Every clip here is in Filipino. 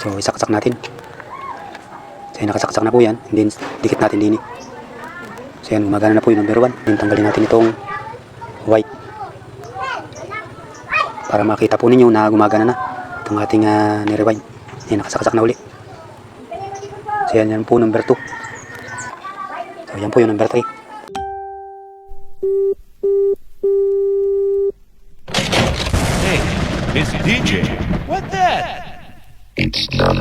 So, isaksak natin. So, yan, nakasaksak na po yan. And then, dikit natin din eh. So, yan, gumagana na po yung number 1. Then, tanggalin natin itong white. Para makita po ninyo na gumagana na itong ating uh, nirewind. Yan, nakasaksak na uli. So, yan, yan po number 2. So, yan po yung number 3. Hey, it's DJ. What that?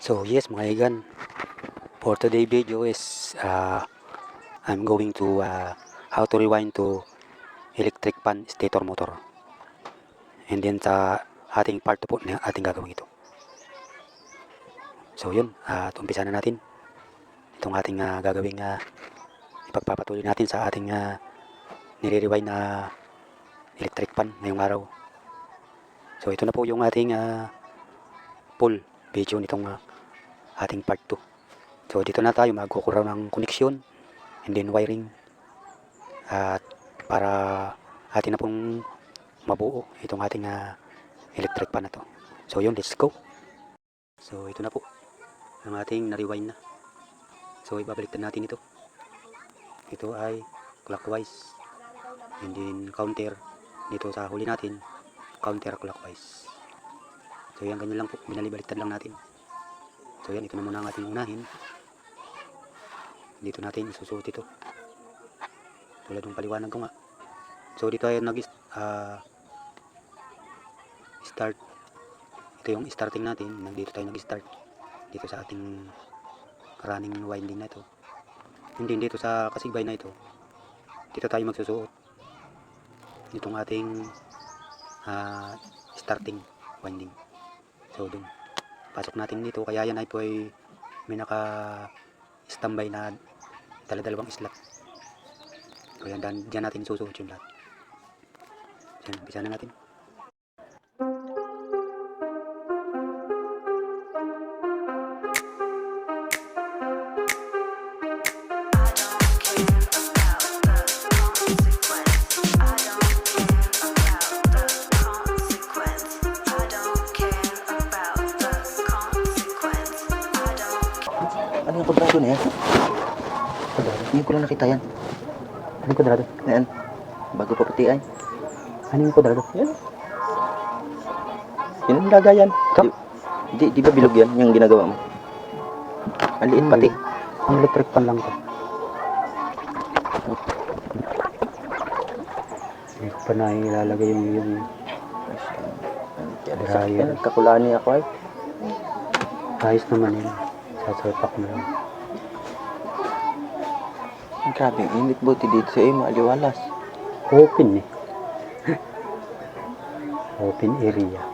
So yes mga kaigan, for today video is uh, I'm going to uh, how to rewind to electric pan stator motor. And then sa ating part 2 po na ating gagawin ito. So yun, at umpisa na natin itong ating uh, gagawing uh, ipagpapatuloy natin sa ating uh, nire-rewind na electric pan ngayong araw. So ito na po yung ating uh, full video nitong uh, ating part 2. So dito na tayo magkukuraw ng connection and then wiring at para atin na pong mabuo itong ating uh, electric pan na to. So yun, let's go. So ito na po ang ating na-rewind na. So ibabalik na natin ito. Ito ay clockwise and then counter dito sa huli natin counter clockwise. So yan, ganyan lang po. Binalibaliktad lang natin. So yan, ito na muna ang ating unahin. Dito natin isusuot ito. Tulad ng paliwanag ko nga. So dito ay nag ah, start. Ito yung starting natin. Nandito tayo nag-start. Dito sa ating running winding na ito. Hindi dito sa kasibay na ito. Dito tayo magsusuot. Itong ating ah, starting winding. So dun, pasok natin dito kaya yan ay po ay may naka standby na dala-dalawang slot. Kaya dan, dyan natin susuot yung lahat. Yan, umpisa na natin. Kwadrado na yan? Ngayon ko lang nakita yan. Ano yung kwadrado? Ayan. Bago pa puti ay. Ano yung kwadrado? Yan. Yan ang lagayan. Ito? Di, di ba bilog yan, yung ginagawa mo? Ang liit pati. Ang electric pan lang to. Hindi ko pa na ilalagay yung, yung Dryer. Yan, kakulaan niya ako ay. ayos naman yun. Sasalpak mo lang. Ang grabe, ang init buti dito sa iyo, maaliwalas. Open eh. Open area.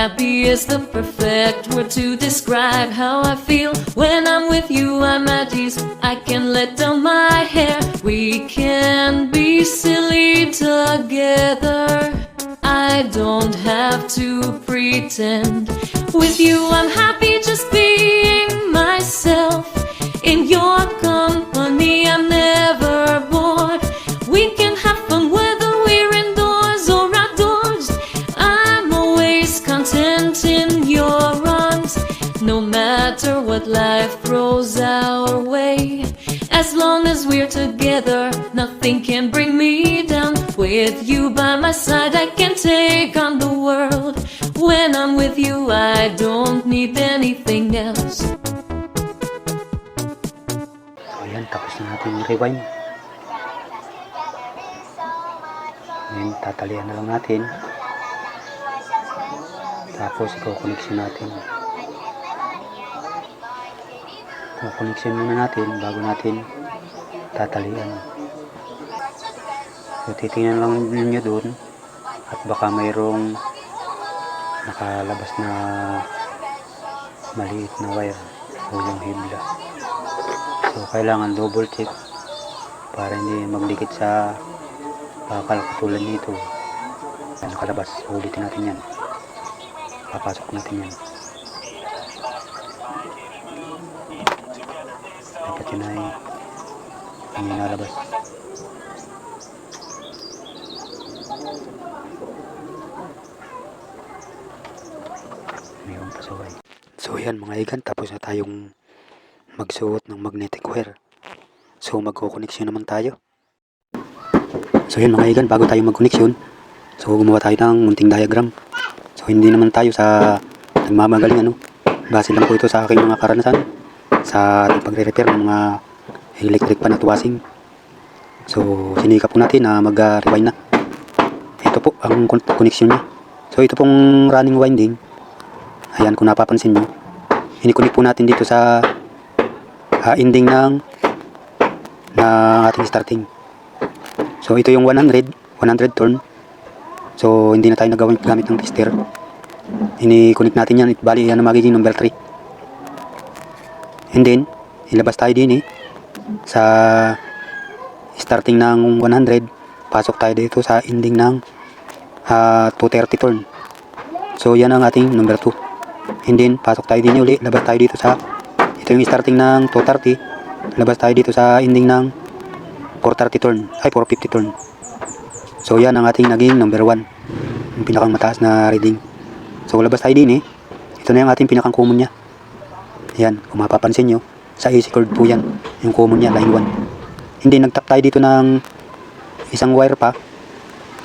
Happy is the perfect word to describe how I feel when I'm with you. I'm at ease. I can let down my hair. We can be silly together. I don't have to pretend. With you, I'm happy just being myself. In your company, I'm never bored. Life throws our way. As long as we're together, nothing can bring me down. With you by my side, I can take on the world. When I'm with you, I don't need anything else. Ayan, tapos na natin rewind. Ngayon, tatalian na lang natin. Tapos, i-connection natin. I-connection muna natin bago natin tatalian. So, titingnan lang ninyo doon at baka mayroong nakalabas na maliit na wire o yung hibla. So, kailangan double check para hindi magdikit sa bakal katulad nito. Nakalabas. Ulitin natin yan. Papasok natin yan. Yun ay hindi nalabas. Mayroong pasaway. So yan mga igan, tapos na tayong magsuot ng magnetic wire. So magko-connection naman tayo. So yun mga igan, bago tayo mag-connection, so gumawa tayo ng munting diagram. So hindi naman tayo sa nagmamagaling ano. Base lang po ito sa aking mga karanasan sa ating pagre-repair ng mga electric pan at washing. So sinikap po natin na mag-rewind na. Ito po ang con- connection niya. So ito pong running winding. Ayan kung napapansin nyo. Inikunik po natin dito sa ah, ending ng na ating starting. So ito yung 100, 100 turn. So hindi na tayo nagawin gamit ng tester. Ini-connect natin yan. Bali yan ang magiging number 3. And then, ilabas tayo din eh. Sa starting ng 100, pasok tayo dito sa ending ng ah, 230 turn. So yan ang ating number 2. And then, pasok tayo din uli. Labas tayo dito sa, ito yung starting ng 230. Labas tayo dito sa ending ng 430 turn. Ay, 450 turn. So yan ang ating naging number 1. Yung pinakang mataas na reading. So labas tayo din eh. Ito na yung ating pinakang common niya. Yan, kung mapapansin nyo. Sa AC cord po yan. Yung common niya, line 1. Hindi, nagtap tayo dito ng isang wire pa.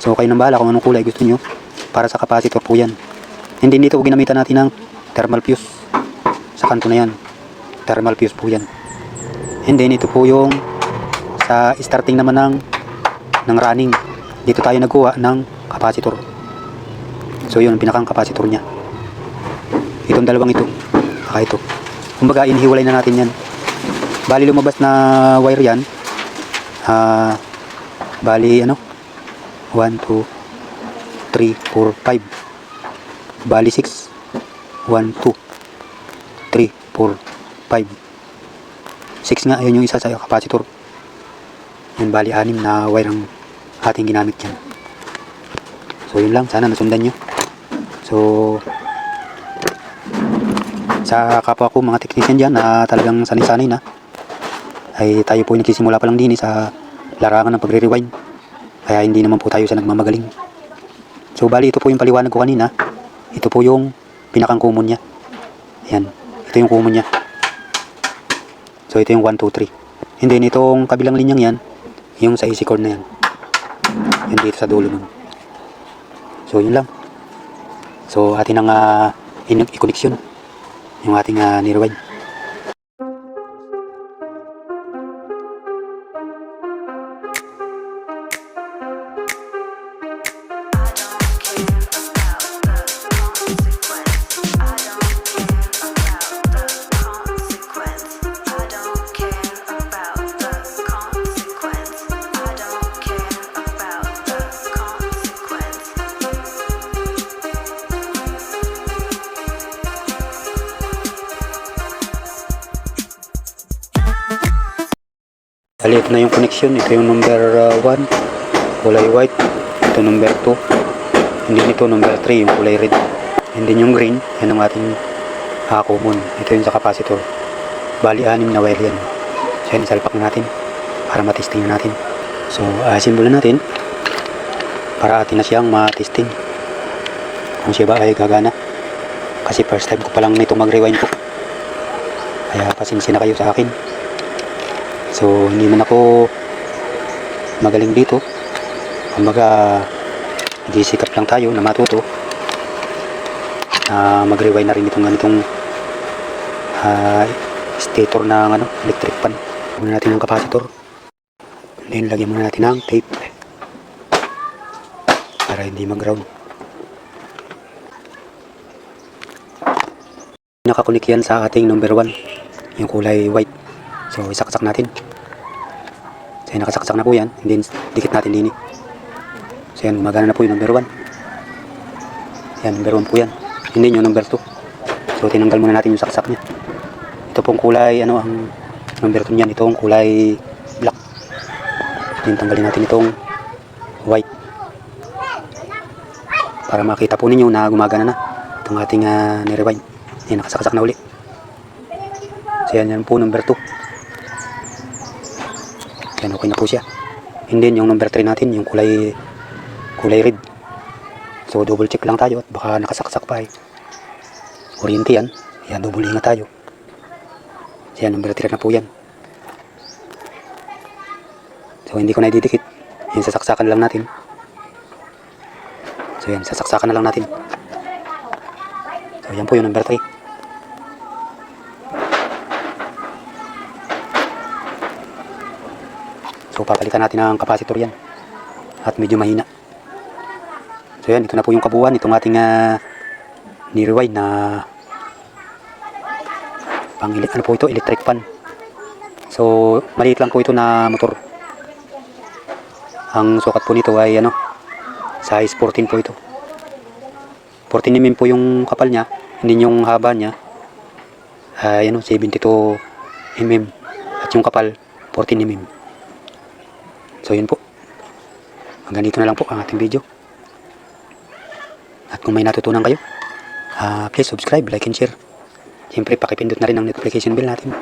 So kayo nang bahala kung anong kulay gusto nyo. Para sa capacitor po yan. Hindi dito ginamitan natin ng thermal fuse. Sa kanto na yan. Thermal fuse po yan. And then ito po yung sa starting naman ng ng running. Dito tayo nagkuha ng capacitor. So yun ang pinakang capacitor niya. Itong dalawang ito. Saka ito. Kumbaga inihiwalay na natin yan. Bali lumabas na wire yan. Ah, bali ano? 1, 2, 3, 4, 5. Bali 6. 1, 2, 3, 4, 5. 6 nga, ayun yung isa sa capacitor. Yan, bali 6 na wire ang ating ginamit yan. So, yun lang. Sana nasundan nyo. So, sa kapwa ko mga technician dyan na talagang sanay-sanay na, ay tayo po nagsisimula pa lang din eh, sa larangan ng pagre-rewind. Kaya hindi naman po tayo sa nagmamagaling. So, bali ito po yung paliwanag ko kanina. Ito po yung pinakang common niya. Yan. Ito yung common niya. So, ito yung 1, 2, 3. And then, itong kabilang linyang yan, yung sa AC cord na yan. Yung dito sa dulo nun. So, yun lang. So, atin ang uh, i-connection. Yung ating uh, nirewind. Bali, ito na yung connection. Ito yung number 1, kulay white. Ito number 2. Hindi ito number 3, yung kulay red. Hindi yung green, yan ang ating uh, common. Ito yung sa capacitor. Bali, anim na wire yan. So, yan, isalpak na natin para matesting na natin. So, ayasin muna natin para atin na siyang matesting. Kung siya ba ay gagana. Kasi first time ko pa lang nito mag-rewind po. Kaya pasensya na kayo sa akin. So, hindi man ako magaling dito. Kumbaga, nagsisikap lang tayo na matuto na mag-rewind na rin itong ganitong ah, stator ng ano, electric pan. Muna natin ng capacitor. Then, lagyan muna natin ng tape para hindi mag-ground. Nakakunik yan sa ating number 1, yung kulay white. So, isaksak natin. So, yan, nakasaksak na po yan. And then, dikit natin din. eh. So, yan, magana na po yung number 1. Yan, number 1 po yan. Hindi yung number 2. So, tinanggal muna natin yung saksak niya. Ito pong kulay, ano, ang Number 2 niyan, itong kulay black. Then tanggalin natin itong white. Para makita po ninyo na gumagana na itong ating uh, nirewind. Yan, nakasakasak na uli. So yan, yan po number 2. Yan, okay na po siya. And then yung number 3 natin, yung kulay kulay red. So double check lang tayo at baka nakasaksak pa eh. Kuryente yan. Yan, double ingat tayo. Yan, number 3 na po yan. So hindi ko na ididikit. Yan, sasaksakan lang natin. So yan, sasaksakan na lang natin. So yan po yung number 3. So papalitan natin ang capacitor yan. At medyo mahina. So yan, ito na po yung kabuuan itong ating uh, ni-rewind na pang ano po ito, electric fan. So maliit lang po ito na motor. Ang sukat po nito ay ano, size 14 po ito. 14 mm po yung kapal niya, hindi yung haba niya. Ay ano, 72 mm. At yung kapal, 14 mm. So yun po. Hanggang dito na lang po ang ating video. At kung may natutunan kayo, ah, please subscribe, like, and share. Siyempre, pakipindot na rin ang notification bell natin.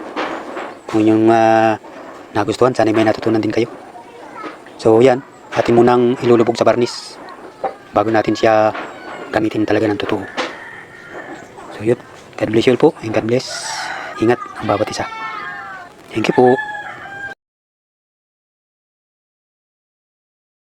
Kung yung ah, nagustuhan, sana may natutunan din kayo. So yan, atin munang ilulubog sa barnis bago natin siya gamitin talaga ng totoo. So yun, God bless you all po and God bless. Ingat ang bawat isa. Thank you po.